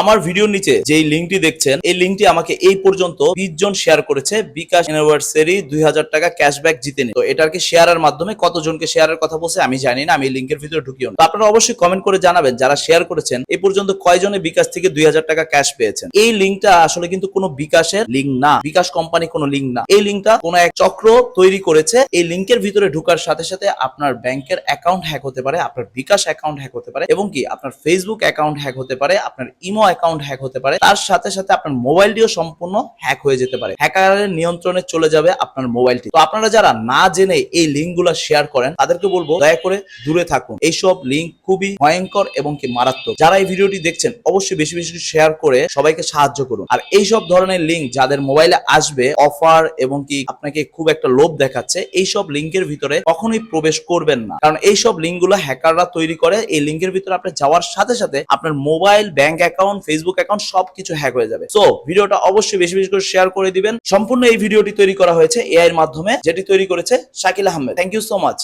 আমার ভিডিওর নিচে যেই লিঙ্কটি দেখছেন, এই লিঙ্কটি আমাকে এই পর্যন্ত বিশ জন শেয়ার করেছে বিকাশ ইউনিভার্সারি দুই হাজার টাকা ক্যাশব্যাক জিতে নিয়ে। তো এটাকে শেয়ারের মাধ্যমে কতজনকে শেয়ারের কথা বলছে আমি জানি না, আমি লিঙ্কের ভিতরে ঢুকিও না। আপনারা অবশ্যই কমেন্ট করে জানাবেন, যারা শেয়ার করেছেন এই পর্যন্ত কয়জনে বিকাশ থেকে দুই হাজার টাকা ক্যাশ পেয়েছেন? এই লিঙ্কটা আসলে কিন্তু কোনো বিকাশের লিঙ্ক না, বিকাশ কোম্পানি কোনো লিঙ্ক না। এই লিঙ্কটা কোনো এক চক্র তৈরি করেছে, এই লিঙ্কের ভিতরে ঢুকার সাথে সাথে আপনার ব্যাংকের অ্যাকাউন্ট হ্যাক হতে পারে, আপনার বিকাশ অ্যাকাউন্ট হ্যাক হতে পারে, এবং কি আপনার ফেসবুক অ্যাকাউন্ট হ্যাক হতে পারে, আপনার ইমো অ্যাকাউন্ট হ্যাক হতে পারে। তার সাথে সাথে আপনার মোবাইলটিও সম্পূর্ণ হ্যাক হয়ে যেতে পারে। হ্যাকারের নিয়ন্ত্রণে চলে যাবে আপনার মোবাইলটি তো আপনারা যারা না জেনে এই লিঙ্কগুলো শেয়ার করেন, তাদেরকে বলব দয়া করে দূরে থাকুন। এইসব লিঙ্ক খুবই ভয়ঙ্কর এবং কি মারাত্মক। যারা এই ভিডিওটি দেখছেন, অবশ্যই বেশি বেশি শেয়ার করে সবাইকে সাহায্য করুন। আর এইসব ধরনের লিঙ্ক যাদের মোবাইলে আসবে অফার এবং কি আপনাকে খুব একটা লোভ দেখাচ্ছে এই এইসব লিঙ্কের ভিতরে কখনোই প্রবেশ করবেন না। কারণ এইসব লিঙ্কগুলো হ্যাকাররা তৈরি করে। এই লিঙ্কের ভিতরে আপনি যাওয়ার সাথে সাথে আপনার mobile bank account Facebook account, সবকিছু হ্যাক হয়ে যাবে। তো ভিডিওটা অবশ্যই বেশি বেশি করে শেয়ার করে দিবেন। সম্পূর্ণ এই ভিডিওটি তৈরি করা হয়েছে এআই এর মাধ্যমে, যেটি তৈরি করেছে Shakil Ahmed. Thank you so much